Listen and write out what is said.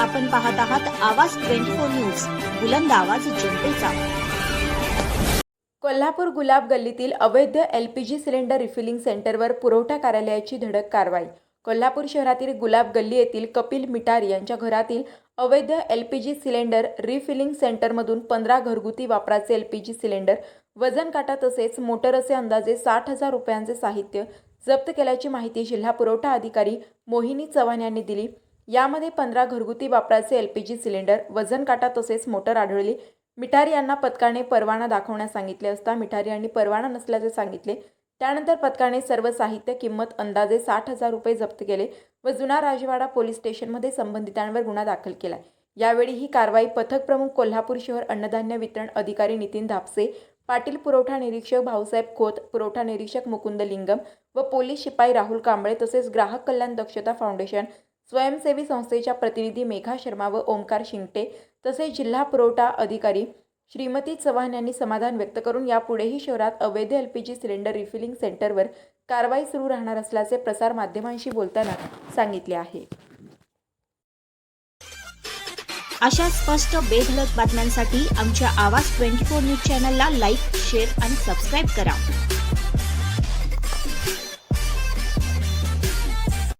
आपण पाहत आहात आवाज ट्वेंटी फोर न्यूज. बुलंद आवाज जनतेचा. कोल्हापूर गुलाब गल्लीतील अवैध एलपीजी सिलेंडर रिफिलिंग सेंटरवर पुरवठा कार्यालयाची धडक कारवाई. कोल्हापूर शहरातील गुलाब गल्ली येथील कपिल मिटार यांच्या घरातील अवैध एलपीजी सिलेंडर रिफिलिंग सेंटरमधून पंधरा घरगुती वापराचे एलपीजी सिलेंडर वजन काटा तसेच मोटर असे अंदाजे साठ हजार रुपयांचे साहित्य जप्त केल्याची माहिती जिल्हा पुरवठा अधिकारी मोहिनी चव्हाण यांनी दिली. यामध्ये पंधरा घरगुती वापराचे एल पी जी सिलेंडर वजन काटा तसेच मोटर आढळली. मिठारी यांना पथकाने परवाना दाखवण्यास सांगितले असता मिठारी यांनी परवाना नसल्याचे सांगितले. त्यानंतर पथकाने सर्व साहित्य किंमत अंदाजे साठ हजार रुपये जप्त केले व जुना राजवाडा पोलीस स्टेशनमध्ये संबंधितांवर गुन्हा दाखल केला. यावेळी ही कारवाई पथक प्रमुख कोल्हापूर शहर अन्नधान्य वितरण अधिकारी नितीन धापसे पाटील पुरवठा निरीक्षक भाऊसाहेब खोत पुरवठा निरीक्षक मुकुंद लिंगम व पोलीस शिपाई राहुल कांबळे तसेच ग्राहक कल्याण दक्षता फाउंडेशन स्वयंसेवी संस्थेच्या प्रतिनिधी मेघा शर्मा व ओमकार शिंगटे तसेच जिल्हा पुरवठा अधिकारी श्रीमती चव्हाण यांनी समाधान व्यक्त करून यापुढेही शहरात अवैध L P G cylinder refilling सेंटरवर कारवाई सुरू राहणार असल्याचे प्रसार माध्यमांशी बोलताना सांगितले आहे. अशा स्पष्ट बेधडक बातम्यांसाठी आमच्या आवाज ट्वेंटी फोर न्यूज चॅनलला लाईक शेअर आणि सबस्क्राईब करा.